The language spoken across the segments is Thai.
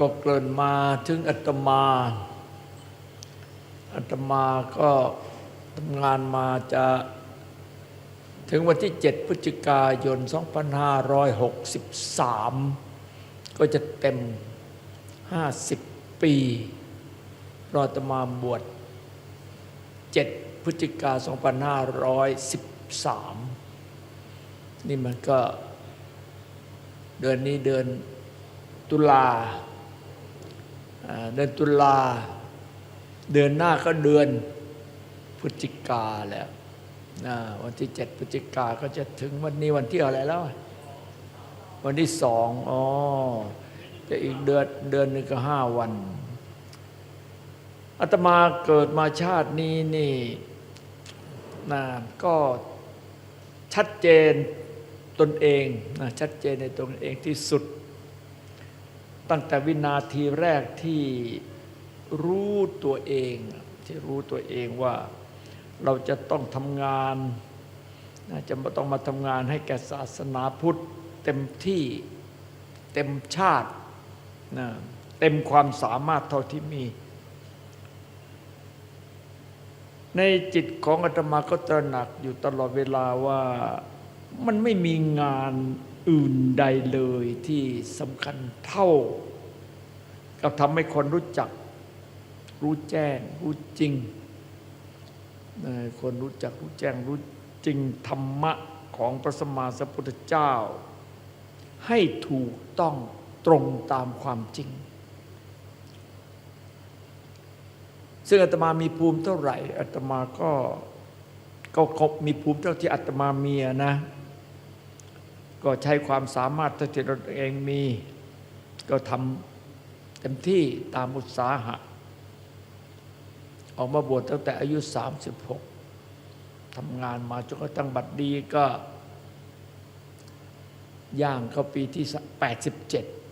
ก็เกริ่นมาถึงอาตมาอาตมาก็ทำงานมาจะถึงวันที่ 7 พฤศจิกายน 2563 ก็จะเต็ม 50 ปีรออาตมาบวช 7 พฤศจิกา 2513 นี่มันก็เดือนนี้เดือน ตุลาเดือนตุลา เดือนหน้าก็เดือนพฤศจิกาแล้ววันที่เจ็ดพฤศจิกาก็จะถึงวันนี้วันที่อะไรแล้ว วันที่สองอ๋อจะอีกเดือนเดือนหนึงก็ห้าวันอาตมาเกิดมาชาตินี้นี่นะก็ชัดเจนตนเองนะชัดเจนในตนเองที่สุด ตั้งแต่วินาทีแรกที่รู้ตัวเอง ที่รู้ตัวเองว่าเราจะต้องทำงานนะจะต้องมาทำงานให้แก่ศาสนาพุทธ เต็มที่เต็มชาตินะเต็มความสามารถเท่าที่มี ในจิตของอาตมาก็ตระหนักอยู่ตลอดเวลาว่ามันไม่มีงาน อื่นใดเลยที่สำคัญเท่า กับทำให้คนรู้จัก รู้แจ้ง รู้จริง คนรู้จักรู้แจ้งรู้จริงธรรมะของพระสมมาสัมพุทธเจ้า ให้ถูกต้องตรงตามความจริง ซึ่งอาตมามีภูมิเท่าไหร่อาตมาก็ก็ครบมีภูมิเท่าที่อาตมามีนะ ก็ใช้ความสามารถเท่าที่เราเองมี ก็ทำเต็มที่ตามอุตสาหะ ออกมาบวชตั้งแต่อายุ 36ทำงานมาจนกระทั่งบัดดีก็ ย่างเข้าปีที่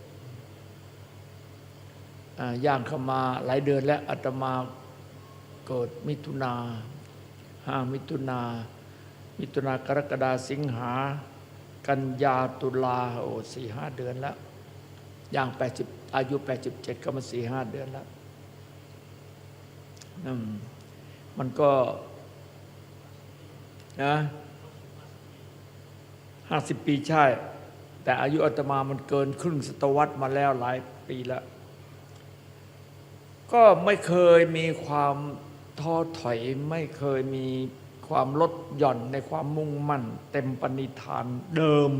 87 ย่างเข้ามาหลายเดือนแล้วอาตมาเกิดมิถุนาห้ามิถุนา มิถุนากรกฎาสิงหา กันยาตุลาโอ้สี่ห้าเดือนแล้วอย่าง80อายุ87ก็มาสี่ห้าเดือนแล้วมมันก็นะห้าสิบปีใช่ แต่อายุอาตมามันเกินครึ่งศตวรรษมาแล้วหลายปีแล้ว ก็ไม่เคยมีความท้อถอยไม่เคยมี ความลดหย่อนในความมุ่งมั่น เต็มปณิธานเดิม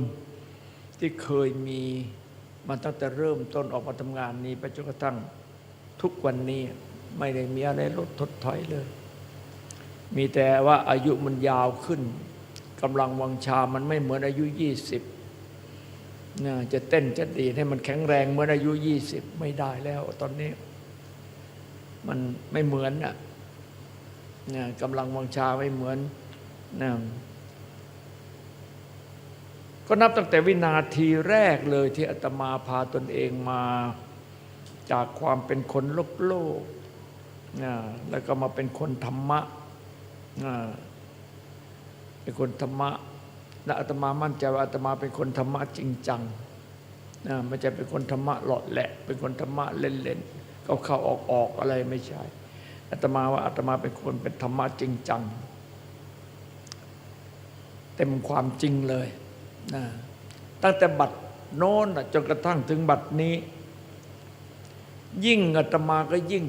ที่เคยมีมันตั้งแต่เริ่มต้นออกมาทำงานนี้ไปจนกระทั่งทุกวันนี้ไม่ได้มีอะไรลดทดถอยเลย มีแต่ว่าอายุมันยาวขึ้นกำลังวังชามันไม่เหมือนอายุยี่สิบนะจะเต้นจะดีให้มันแข็งแรงเหมือนอายุยี่สิบไม่ได้แล้ว ตอนนี้ มันไม่เหมือนน่ะ นะกำลังวังชาไม่เหมือนนะก็นับตั้งแต่วินาทีแรกเลยที่อาตมาพาตนเองมาจากความเป็นคนโลกโลกนะแล้วก็มาเป็นคนธรรมะนะเป็นคนธรรมะและอาตมามั่นใจว่าอาตมาเป็นคนธรรมะจริงจังนะไม่ใช่เป็นคนธรรมะหลอดแหละ เป็นคนธรรมะเล่นๆเข้าเข้าออกๆอะไรไม่ใช่ อาตมาว่าอาตมาเป็นคนเป็นธรรมะจริงจัง เต็มความจริงเลยนะตั้งแต่บัดโน้นจนกระทั่งถึงบัดนี้ ยิ่งอาตมาก็ยิ่ง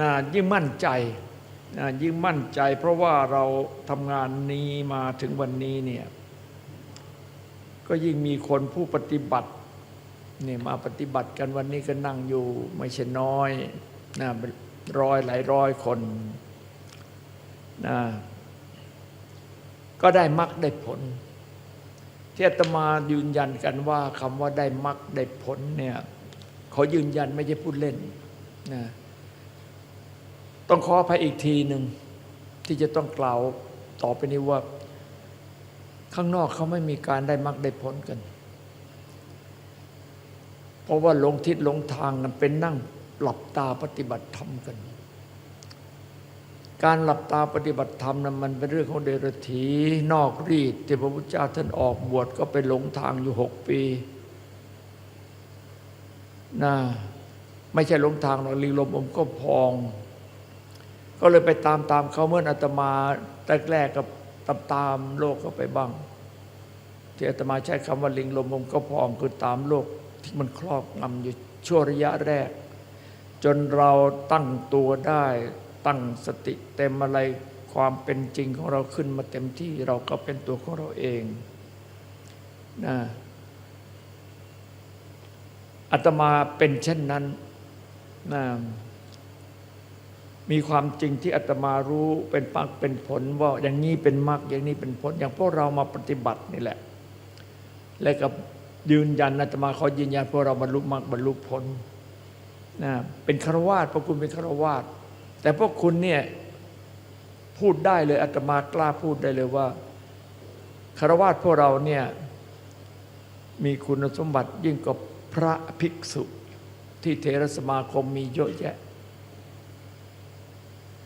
นะยิ่งมั่นใจนะยิ่งมั่นใจ เพราะว่าเราทำงานนี้มาถึงวันนี้เนี่ยก็ยิ่งมีคนผู้ปฏิบัติเนี่ยมาปฏิบัติกันวันนี้ก็นั่งอยู่ไม่ใช่น้อยนะเป็น ร้อยหลายร้อยคนนะก็ได้มรรคได้ผลที่อาตมายืนยันกันว่าคำว่าได้มรรคได้ผลเนี่ยเขายืนยันไม่ใช่พูดเล่นนะต้องขออภัยอีกทีหนึ่งที่จะต้องกล่าวต่อไปนี้ว่า ข้างนอกเขาไม่มีการได้มรรคได้ผลกัน เพราะว่าหลงทิศหลงทางกันเป็นนั่ง หลับตาปฏิบัติธรรมกัน การหลับตาปฏิบัติธรรมนั้นมันเป็นเรื่องของเดรัจฉีนอกรีดที่พระพุทธเจ้าท่านออกบวชก็ไปหลงทางอยู่หกปีนะไม่ใช่หลงทางหรอกลิงลมอมก็พอง ก็เลยไปตามตามเขาเมื่ออาตมาแรกๆกับตามตามโลกเขาไปบ้างที่อาตมาใช้คำว่าลิงลมอมก็พองคือตามโลกที่มันครอบงำอยู่ชั่วระยะแรก จนเราตั้งตัวได้ ตั้งสติเต็มอะไรความเป็นจริงของเราขึ้นมาเต็มที่เราก็เป็นตัวของเราเองนะอาตมาเป็นเช่นนั้นนะมีความจริงที่อาตมารู้เป็นปักเป็นผลว่าอย่างนี้เป็นมรรคอย่างนี้เป็นผล อย่างพวกเรามาปฏิบัตินี่แหละ และกับยืนยันอาตมาเขายืนยันพวกเราบรรลุมรรคบรรลุผล นะเป็นฆราวาสพวกคุณเป็นฆราวาสแต่พวกคุณเนี่ยพูดได้เลยอาตมากล้าพูดได้เลยว่าฆราวาสพวกเราเนี่ยมีคุณสมบัติยิ่งกว่าพระภิกษุที่เทรสมาคมมีเยอะแยะ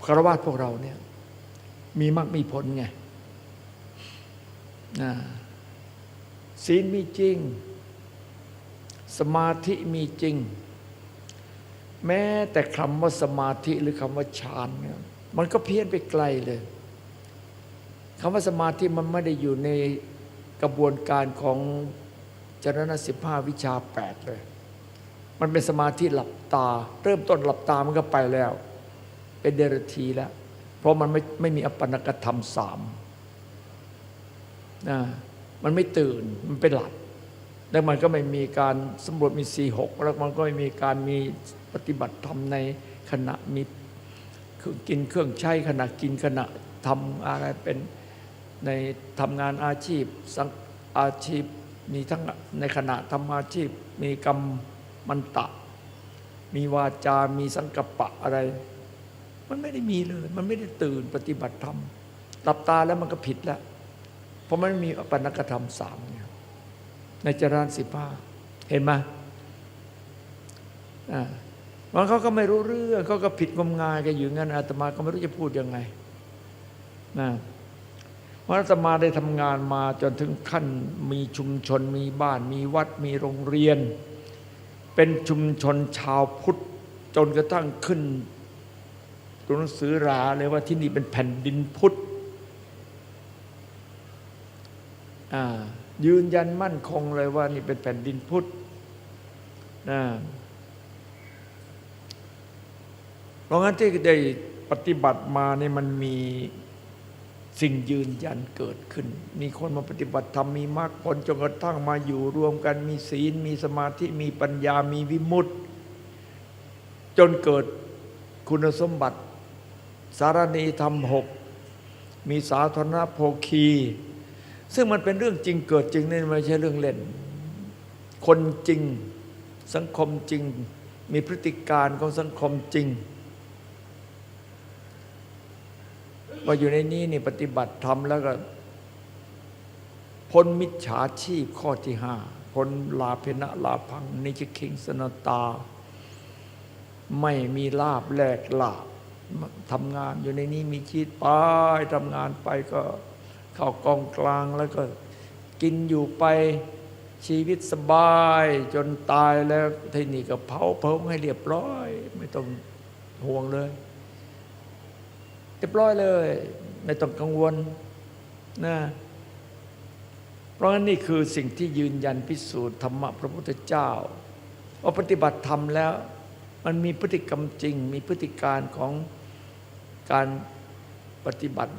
ฆราวาสพวกเราเนี่ยมีมรรคมีผลไงนะศีลมีจริง สมาธิมีจริง แม้แต่คำว่าสมาธิหรือคำว่าฌานเนี่ยมันก็เพี้ยนไปไกลเลยคำว่าสมาธิมันไม่ได้อยู่ในกระบวนการของจรณะสิบห้าวิชาแปดเลย มันเป็นสมาธิหลับตา เริ่มต้นหลับตามันก็ไปแล้ว เป็นเดรธีแล้ว เพราะมันไม่ไม่มีอปปนกธรรมสามนะมันไม่ตื่นมันเป็นหลับ แล้วมันก็ไม่มีการสำรวจมีสี่หกแล้วมันก็ไม่มีการมีปฏิบัติธรรมในขณะมีกินเครื่องใช้ขณะกินขณะทำอะไรเป็นในทำงานอาชีพสังอาชีพมีทั้งในขณะทำอาชีพ มีกรรมมันตะ มีวาจา มีสังกัปปะอะไร มันไม่ได้มีเลย มันไม่ได้ตื่นปฏิบัติธรรมหลับตาแล้วมันก็ผิดแล้ว เพราะมันไม่มีอปันกธรรมสามเน ในจรานสิบห้าเห็นไหมอ่ามันเขาก็ไม่รู้เรื่องเขาก็ผิดงมงายกันอยู่งั้นอาตมาก็ไม่รู้จะพูดยังไงนะเพราะอาตมาได้ทำงานมาจนถึงขั้นมีชุมชนมีบ้าน มีวัดมีโรงเรียน เป็นชุมชนชาวพุทธจนกระทั่งขึ้นตัวหนังสือราเลยว่าที่นี่เป็นแผ่นดินพุทธอ่า ยืนยันมั่นคงเลยว่านี่เป็นแผ่นดินพุทธนะเพราะงั้นที่ได้ปฏิบัติมานี่มันมีสิ่งยืนยันเกิดขึ้น มีคนมาปฏิบัติธรรมมีมรรคผลจนกระทั่งมาอยู่รวมกันมีศีล มีสมาธิ มีปัญญามีวิมุตติ จนเกิดคุณสมบัติ สารณีธรรมหกมีสาธารณโภคี ซึ่งมันเป็นเรื่องจริงเกิดจริงนี่ไม่ใช่เรื่องเล่น คนจริงสังคมจริง มีพฤติการของสังคมจริงว่าอยู่ในนี้นี่ปฏิบัติธรรมแล้วก็พ้นมิจฉาชีพข้อที่ห้าพ้นลาเพนะลาพังนิจคิงสนตา ไม่มีลาบแหลกลาบทำงานอยู่ในนี้มีชีวิตไปทำงานไปก็ เข้ากองกลางแล้วก็กินอยู่ไปชีวิตสบายจนตายแล้วที่นี่ก็เผาเผาให้เรียบร้อย ไม่ต้องห่วงเลยเรียบร้อยเลย ไม่ต้องกังวลนะเพราะงั้นนี่คือสิ่งที่ยืนยันพิสูจน์ธรรมะพระพุทธเจ้าว่าปฏิบัติธรรมแล้ว มันมีพฤติกรรมจริง มีพฤติการของการ ปฏิบัติ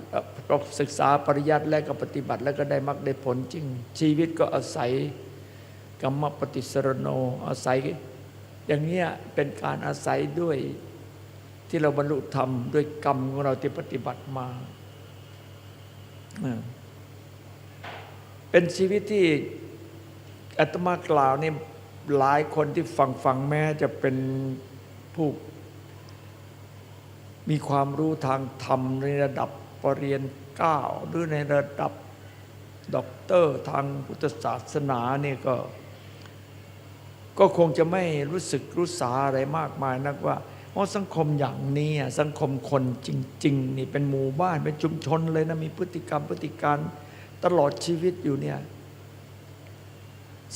เราศึกษาปริยัติแล้วก็ปฏิบัติแล้วก็ได้มรรคได้ผลจริง ชีวิตก็อาศัยกรรมปฏิสรโนอาศัย อย่างเนี้ยเป็นการอาศัยด้วยที่เราบรรลุธรรมด้วยกรรมของเราที่ปฏิบัติมา เป็นชีวิตที่อาตมากล่าวนี่หลายคนที่ฟังฟังแม้จะเป็นผู้ มีความรู้ทางธรรมในระดับปรริญญาเก้าหรือในระดับด็อกเตอร์ทางพุทธศาสนาเนี่ยก็ ก็คงจะไม่รู้สึกรู้สาอะไรมากมายนักว่าเพราะสังคมอย่างนี้สังคมคนจริง ๆ นี่เป็นหมู่บ้านเป็นชุมชนเลยนะมีพฤติกรรมพฤติการตลอดชีวิตอยู่เนี่ย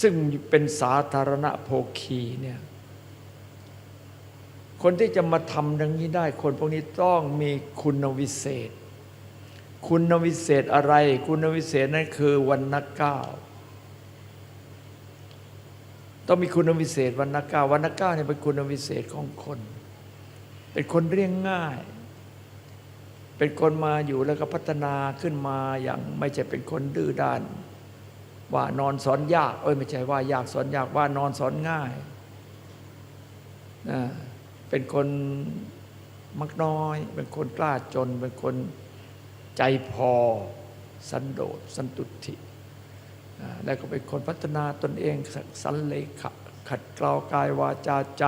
ซึ่งเป็นสาธารณโภคีเนี่ย คนที่จะมาทำดังนี้ได้ คนพวกนี้ต้องมีคุณวิเศษ คุณวิเศษอะไร คุณวิเศษนั่นคือวันนักเก้าต้องมีคุณวิเศษวันนักเก้าวันนักเก้าเนี่ยเป็นคุณวิเศษของคน เป็นคนเรียงง่าย เป็นคนมาอยู่แล้วก็พัฒนาขึ้นมาอย่างไม่ใช่เป็นคนดื้อด้าน ว่านอนสอนยากเอ้ยไม่ใช่ว่ายากสอนยากว่านอนสอนง่ายนะ เป็นคนมักน้อย เป็นคนกล้าจน เป็นคนใจพอ สันโดษสันตุทิแล้วก็เป็นคนพัฒนาตนเองสันเลขขัดเกลากายวาจาใจ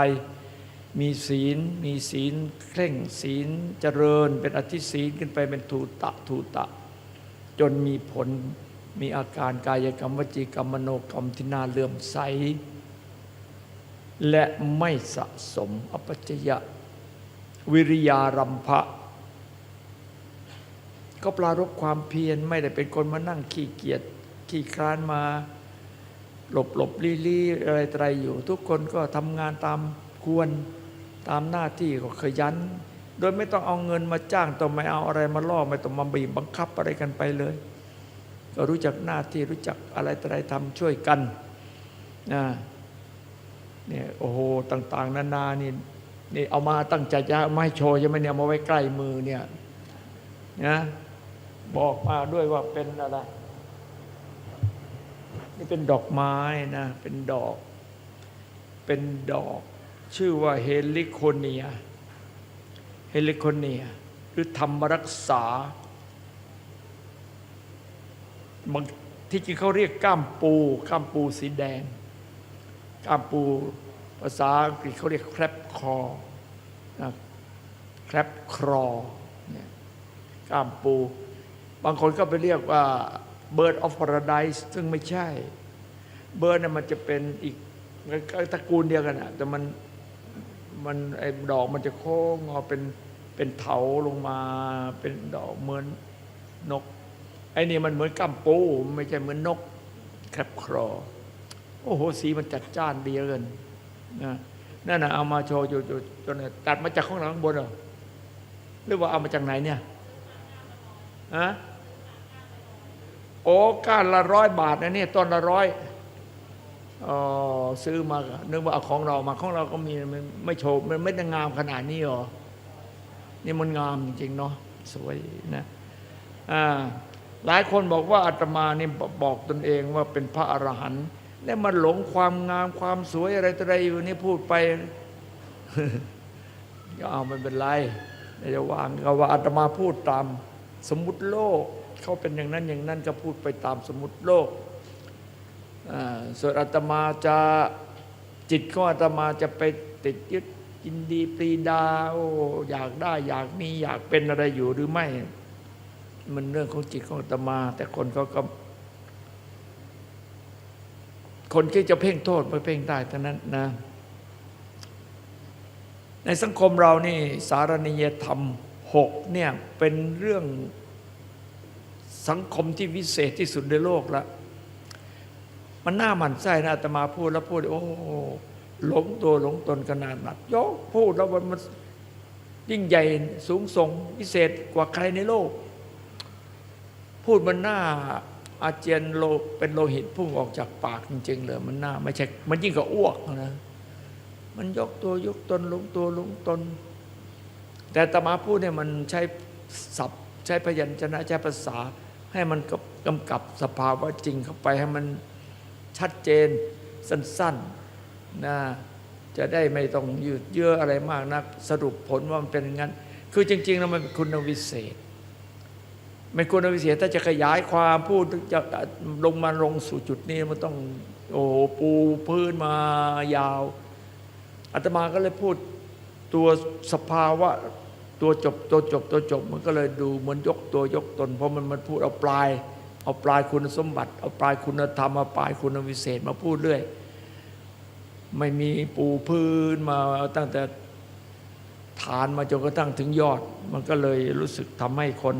มีศีล มีศีลเคร่งศีลเจริญ เป็นอธิศีลขึ้นไปเป็นทูตะทูตะ จนมีผลมีอาการกายกรรมวจีกรรมมโนกรรมที่น่าเลื่อมใส และไม่สะสมอปัจจยะ วิริยารัมภะก็ปรารบความเพียรไม่ได้เป็นคนมานั่งขี้เกียจขี้คร้านมา หลบหลบลี่ลี่อะไรตรอยู่ ทุกคนก็ทำงานตามควรตามหน้าที่ก็ขยัน โดยไม่ต้องเอาเงินมาจ้างต้องไม่เอาอะไรมาล่อไม่ต้องมาบีบบังคับอะไรกันไปเลย ก็รู้จักหน้าที่รู้จักอะไรตรายทำช่วยกันนะ เนี่ยโอ้โหต่าง ๆ นานานี่นี่เอามาตั้งใจจะเอามาให้โชว์ใช่ไหมเนี่ยมาไว้ใกล้มือเนี่ยนะบอกมาด้วยว่าเป็นอะไรนี่เป็นดอกไม้นะเป็นดอก เป็นดอก ชื่อว่าเฮลิโคเนีย เฮลิโคเนีย หรือธรรมรักษาบางที่จริงเขาเรียกก้ามปูก้ามปูสีแดง ก้ามปูภาษาอังกฤษเขาเรียกแครปคอนะแครปครอเนี่ยก้ามปู บางคนก็ไปเรียกว่า bird of paradise ซึ่งไม่ใช่ เบิร์ดเนี่ยมันจะเป็นอีกตระกูลเดียวกันอะแต่มันมันไอ้ดอกมันจะโค้งงอเป็นเป็นเถาลงมาเป็นดอกเหมือนนกไอ้นี่มันเหมือนกัมปู ไม่ใช่เหมือนนกแคปครอ โอ้โห สีมันจัดจ้านดีเหลือเกินนะนั่นนะเอามาโชว์อยู่จนตัดมาจากข้างหลังข้างบนหรอหรือว่าเอามาจากไหนเนี่ยฮะโอ้ก้านละร้อยบาทนะเนี่ยต้นละร้อยอ๋อซื้อมานึกว่าเอาของเรามาของเราก็มีมันไม่โชว์มันไม่ได้งามขนาดนี้หรอนี่มันงามจริงๆเนาะสวยนะอ่าหลายคนบอกว่าอาตมานี่บอกตนเองว่าเป็นพระอรหันต์ แล้วมันหลงความงามความสวยอะไรต่ออะไรอยู่นี่พูดไปก็เอามันเป็นไรจะวางก็ว่าอาตมาพูดตามสมมติโลกเขาเป็นอย่างนั้นอย่างนั้นก็พูดไปตามสมมติโลกส่วนอาตมาจะจิตของอาตมาจะไปติดยึดยินดีปรีดาโออยากได้อยากมีอยากเป็นอะไรอยู่หรือไม่ มันเรื่องของจิตของอาตมา แต่คนเขาก็ คนที่จะเพ่งโทษไม่เพ่งได้ทั้งนั้นนะ ในสังคมเรานี่สารนิยธรรมหกเนี่ย เป็นเรื่องสังคมที่วิเศษที่สุดในโลกละมันน่าหมั่นไส้นะอาตมาพูดแล้วพูด โอ้หลงตัวหลงตนขนาดนักยกพูดแล้วมันยิ่งใหญ่สูงส่งวิเศษกว่าใครในโลก พูดมันน้า อาเจียนโลเป็นโลหิตพุ่งออกจากปากจริง ๆ เลยมันหน้าไม่ใช่มันยิ่งกับอ้วกนะมันยกตัวยกตนลงตัวลงตน แต่ตมาพูดเนี่ยมันใช้ศัพท์ ใช้พยัญชนะใช้ภาษา ให้มันกำกับสภาวะจริงเข้าไปให้มันชัดเจนสั้นๆนะจะได้ไม่ต้องยืดเยื้ออะไรมากนัก สรุปผลว่ามันเป็นอย่างนั้น คือจริงๆแล้วมันเป็นคุณวิเศษ เป็นคุณวิเศษถ้าจะขยายความพูดจะลงมาลงสู่จุดนี้มันต้อง โอ้ปูพื้นมายาวอาตมาก็เลยพูดตัวสภาวะตัวจบตัวจบตัวจบ มันก็เลยดูเหมือนยกตัวยกตน เพราะมันมันพูดเอาปลาย เอาปลายคุณสมบัติ เอาปลายคุณธรรมเอาปลายคุณวิเศษมาพูดเรื่อยไม่มีปูพื้นมาตั้งแต่ฐานมาจนกระทั่งถึงยอด มันก็เลยรู้สึกทำให้คน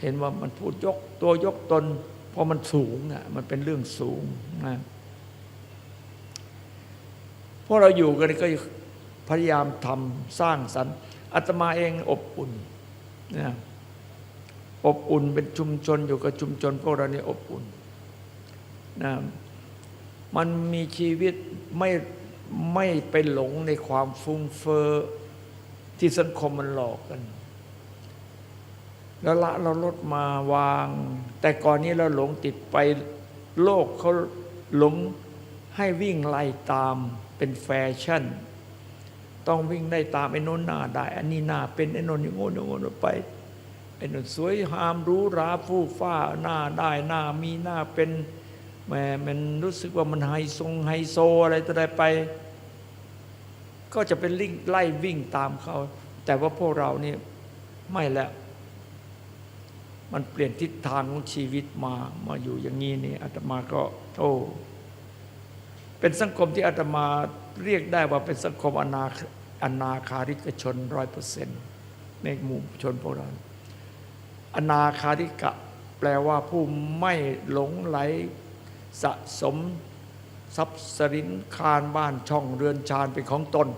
เห็นว่ามันพูดยกตัวยกตนเพราะมันสูงอะมันเป็นเรื่องสูงนะพวกเราอยู่กันก็พยายามทำสร้างสรรค์อาตมาเองอบอุ่นนะอบอุ่นเป็นชุมชนอยู่กับชุมชนพวกเรานี่อบอุ่นนะมันมีชีวิตไม่ไม่ไปหลงในความฟุ้งเฟอ้อที่สังคมมันหลอกกัน แล้วละเราลดมาวาง แต่ก่อนนี้เราหลงติดไปโลกเขาหลงให้วิ่งไล่ตามเป็นแฟชั่น ต้องวิ่งได้ตามไอ้นนหน้าได้ อันนี้หน้าเป็นไอ้นนอย่างโน้นอย่างโน้นไปไอ้นนสวยหามรู้ราฟู่ฟ้าหน้าได้หน้ามีหน้าเป็นแหมมันรู้สึกว่ามันไฮทรงไฮโซอะไรต่ออะไรไป ก็จะเป็นลิ่งไล่วิ่งตามเขา แต่ว่าพวกเรานี่ไม่แล้ว มันเปลี่ยนทิศทางของชีวิตมามาอยู่อย่างนี้นี่อาตมาก็โอ้เป็นสังคมที่อาตมาเรียกได้ว่าเป็นสังคมอนาอนาคาริกชนร้อยเปอร์เซ็นต์ในหมู่ชนพวกเราอนาคาริกะ แปลว่าผู้ไม่หลงไหลสะสมทรัพย์สินคารบ้านช่องเรือนชานเป็นของตน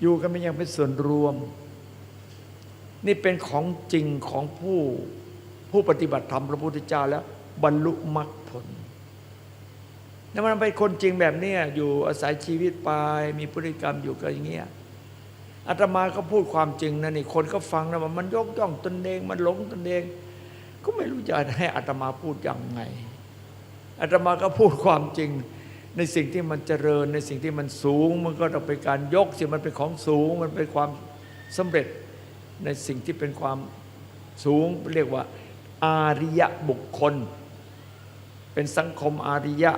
อยู่กันไม่ยังเป็นส่วนรวม นี่เป็นของจริงของผู้ผู้ปฏิบัติธรรมพระพุทธเจ้าแล้ว บรรลุมรรคผลนั่นมันเป็นคนจริงแบบนี้อยู่อาศัยชีวิตไปมีพฤติกรรมอยู่กันอย่างเงี้ยอาตมาก็พูดความจริงนะนี่คนก็ฟังนะว่ามันยกย่องตนเอง มันหลงตนเอง ก็ไม่รู้จะให้อาตมาพูดยังไงอาตมาก็พูดความจริง ในสิ่งที่มันเจริญ ในสิ่งที่มันสูง มันก็ต้องเป็นการยกสิมันเป็นของสูง มันเป็นความสำเร็จ ในสิ่งที่เป็นความสูงเรียกว่าอาริยะบุคคล เป็นสังคมอาริยะ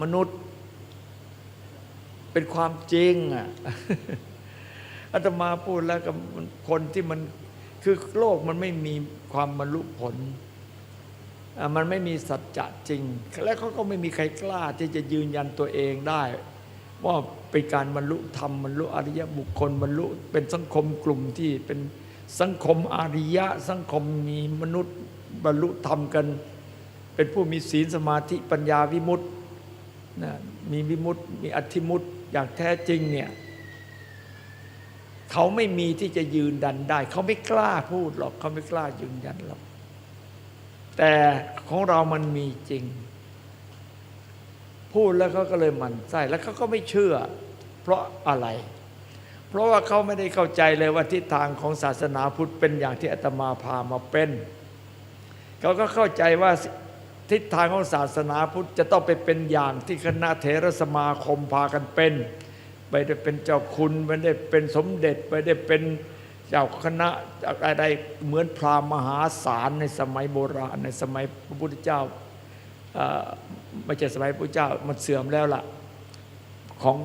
มนุษย์ เป็นความจริงอะอาตมาพูดแล้วกับคนที่มันคือโลกมันไม่มีความบรรลุผล มันไม่มีสัจจะจริง และเขาก็ไม่มีใครกล้าที่จะยืนยันตัวเองได้ ว่าเป็นการบรรลุธรรมบรรลุอริยบุคคลบรรลุเป็นสังคมกลุ่มที่เป็น สังคมอาริยะ สังคมมีมนุษย์บรรลุธรรมกัน เป็นผู้มีศีลสมาธิปัญญาวิมุตตินะมีวิมุตติมีอธิมุตติอย่างแท้จริงเนี่ยเขาไม่มีที่จะยืนดันได้ เขาไม่กล้าพูดหรอกเขาไม่กล้ายืนยันหรอกแต่ของเรามันมีจริง พูดแล้วเขาก็เลยหมั่นไส้แล้วเขาก็ไม่เชื่อ เพราะอะไร เพราะว่าเขาไม่ได้เข้าใจเลยว่าทิศทางของศาสนาพุทธเป็นอย่างที่อาตมาพามาเป็น เขาก็เข้าใจว่าทิศทางของศาสนาพุทธจะต้องไปเป็นอย่างที่คณะเถรสมาคมพากันเป็น ไม่ได้เป็นเจ้าคุณไม่ได้เป็นสมเด็จไม่ได้เป็นเจ้าคณะอะไรเหมือนพราหมณ์มหาศาลในสมัยโบราณในสมัยพระพุทธเจ้าไม่ใช่สมัยพระพุทธเจ้ามันเสื่อมแล้วล่ะของ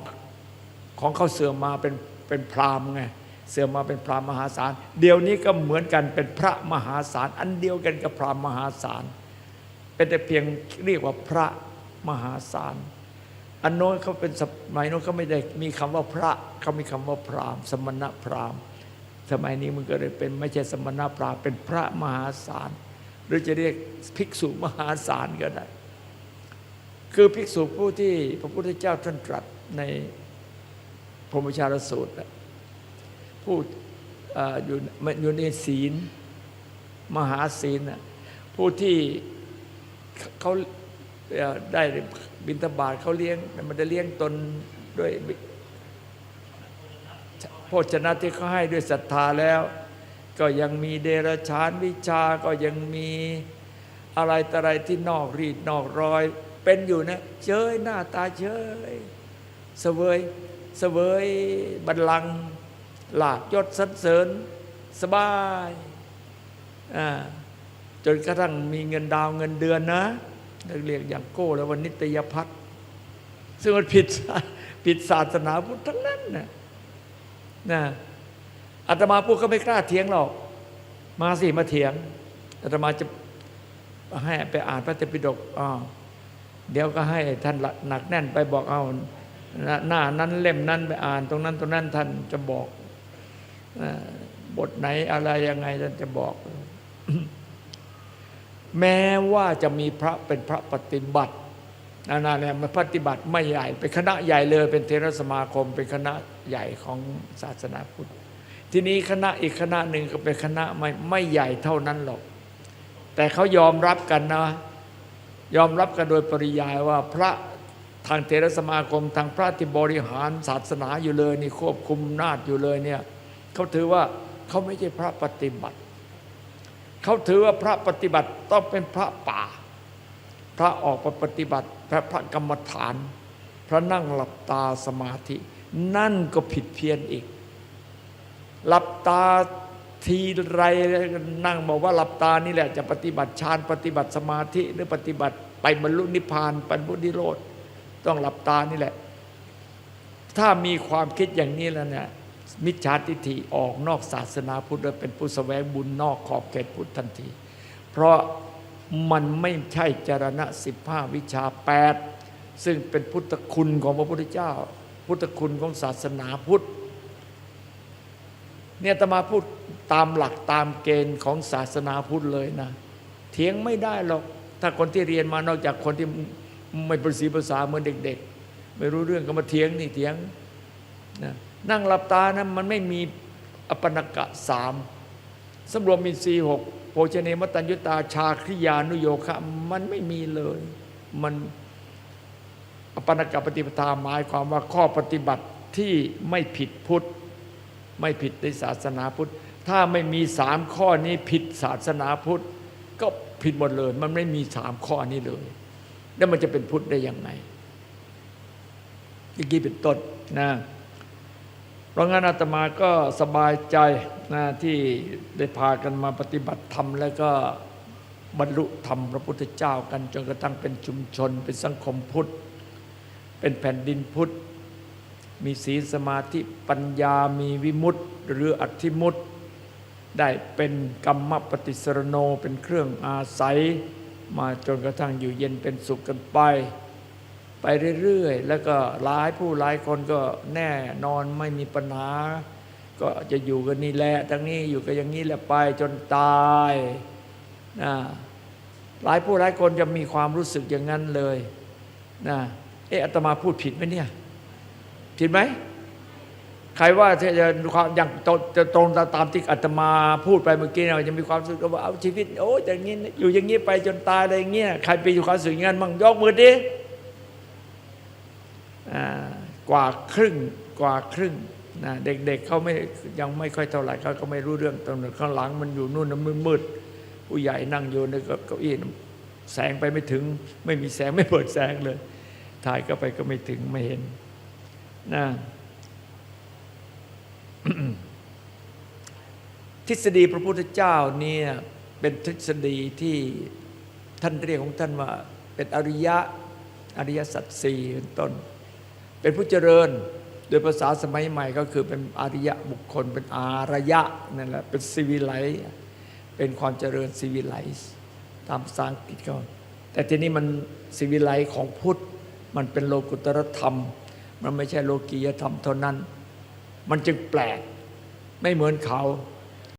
ของเขาเสื่อมมาเป็น เป็นพราหมณ์ไงเสื่อมมาเป็นพราหมณ์มหาศาลเดี๋ยวนี้ก็เหมือนกันเป็นพระมหาศาลอันเดียวกันกับพราหมณ์มหาศาลเป็นแต่เพียงเรียกว่าพระมหาศาลอันโน้นเขาเป็นสมัยโน้นเขาไม่ได้มีคำว่าพระเขามีคำว่าพราหมณ์ สมณพราหมณ์สมัยนี้มันก็เลยเป็นไม่ใช่สมณพราหมณ์เป็นพระมหาศาลหรือจะเรียกภิกษุมหาศาลก็ได้ คือภิกษุผู้ที่พระพุทธเจ้าท่านตรัสใน พรหมชาลสูตรพูดออยู่อยู่ในศีล มหาศีลผู้ที่เขาได้บิณฑบาตเขาเลี้ยง มันได้เลี้ยงตนด้วยโภชนะที่เขาให้ด้วยศรัทธาแล้ว ก็ยังมีเดรฉานวิชาก็ยังมีอะไรต่ออะไรที่นอกรีดนอกรอย เป็นอยู่นะเฉยหน้าตาเฉยเสวย เสวยบัลลังก์หลากยศสรรเสริญ สบายจนกระทั่งมีเงินดาวเงินเดือนนะเรียกอย่างโก้แล้ววันนิตยพัฒน์ซึ่งมันผิดผิดศาสนาพุทธทั้งนั้นนะนะอาตมาพูดก็ไม่กล้าเถียงหรอก มาสิมาเถียงอาตมาจะให้ไปอ่านพระเตปิฎกอ้าวเดี๋ยวก็ให้ท่านหนักแน่นไปบอกเอา หน้านั้นเล่มนั้นไปอ่านตรงนั้นตรงนั้นท่านจะบอกบทไหนอะไรยังไงท่านจะบอก แม้ว่าจะมีพระเป็นพระปฏิบัตินานาเนี่ยมันปฏิบัติไม่ใหญ่ เป็นคณะใหญ่เลยเป็นเทรสมาคม เป็นคณะใหญ่ของศาสนาพุทธทีนี้คณะอีกคณะหนึ่งก็เป็นคณะไม่ไม่ใหญ่เท่านั้นหรอก แต่เขายอมรับกันนะ ยอมรับกันโดยปริยายว่าพระ ทางเทรสมาคมทางพระที่บริหารศาสนาอยู่เลยนี่ควบคุมนาจอยู่เลยเนี่ยเขาถือว่าเขาไม่ใช่พระปฏิบัติ เขาถือว่าพระปฏิบัติต้องเป็นพระป่า พระออกปฏิบัติ พระพระกรรมฐาน พระนั่งหลับตาสมาธิ นั่นก็ผิดเพี้ยนอีก หลับตาทีไรนั่งบอกว่าหลับตานี่แหละจะปฏิบัติฌานปฏิบัติสมาธิหรือปฏิบัติไปบรรลุนิพพานบรรลุนิโรธ ต้องหลับตานี่แหละ ถ้ามีความคิดอย่างนี้แล้วเนี่ยมิจฉาทิฏฐิออกนอกศาสนาพุทธเป็นผู้แสวงบุญนอกขอบเขตพุทธทันที เพราะมันไม่ใช่จรณะสิบห้าวิชาแปดซึ่งเป็นพุทธคุณของพระพุทธเจ้า พุทธคุณของศาสนาพุทธเนี่ยอาตมาพูดตามหลักตามเกณฑ์ของศาสนาพุทธเลยนะ เถียงไม่ได้หรอก ถ้าคนที่เรียนมานอกจากคนที่ ไม่ประสีภาษาเหมือนเด็ก ๆ ไม่รู้เรื่องก็มาเถียงนี่เถียงนะนั่งหลับตานะมันไม่มีอปนกะสามสำรวมมีสีหกโภชเนมตัญญุตาชาคริยานุโยคะมันไม่มีเลย มันอปนกะปฏิปทาหมายความว่าข้อปฏิบัติที่ไม่ผิดพุทธ ไม่ผิดในศาสนาพุทธ ถ้าไม่มีสามข้อนี้ผิดศาสนาพุทธ ก็ผิดหมดเลย มันไม่มีสามข้อนี้เลย แล้วมันจะเป็นพุทธได้ยังไงอย่างนี้เป็นต้นนะเพราะงั้นอาตมาก็สบายใจนะที่ได้พากันมาปฏิบัติธรรม แล้วก็บรรลุธรรมพระพุทธเจ้ากันจนกระทั่งเป็นชุมชน เป็นสังคมพุทธ เป็นแผ่นดินพุทธ มีศีลสมาธิปัญญามีวิมุตติหรืออธิมุตติได้เป็นกรรมปฏิสรโนเป็นเครื่องอาศัย มาจนกระทั่งอยู่เย็นเป็นสุขกันไป ไปเรื่อยๆ แล้วก็หลายผู้หลายคนก็แน่นอนไม่มีปัญหา ก็จะอยู่กันนี่แหละทั้งนี้อยู่กันอย่างนี้แหละไปจนตายนะหลายผู้หลายคนจะมีความรู้สึกอย่างนั้นเลยนะเอออาตมาพูดผิดไหมเนี่ย ผิดไหม ใครว่าจะความอย่างตรงจะตรงตามที่อาตมาพูดไปเมื่อกี้เนี่ยจะมีความสึกว่าเอาชีวิตโอ้ยอย่างนี้อยู่อย่างนี้ไปจนตายอะไรอย่างเงี้ยใครไปอยู่ความสึกอย่างนั้นมั่งยกมือดิอ่ากว่าครึ่งกว่าครึ่งนะเด็กๆเเขาไม่ยังไม่ค่อยเท่าไหร่เขาก็ไม่รู้เรื่องตรงนั้นข้างหลังมันอยู่นู่นมืดๆผู้ใหญ่นั่งอยู่ในเก้าอี้แสงไปไม่ถึง ไม่มีแสงไม่เปิดแสงเลย ถ่ายก็ไปก็ไม่ถึงไม่เห็นนะ ทฤษฎีพระพุทธเจ้าเนี่ยเป็นทฤษฎีที่ท่านเรียกของท่านว่า เป็นอริยะอริยสัจสี่เป็นต้น เป็นผู้เจริญโดยภาษาสมัยใหม่ก็คือเป็นอริยะบุคคล เป็นอารยะนั่นแหละเป็นซีวิไลเป็นความเจริญซีวิไลตามภาษาอังกฤษก็แต่ทีนี้มันซีวิไลของพุทธ มันเป็นโลกุตรธรรม มันไม่ใช่โลกียธรรมเท่านั้น มันจึงแปลกไม่เหมือนเขา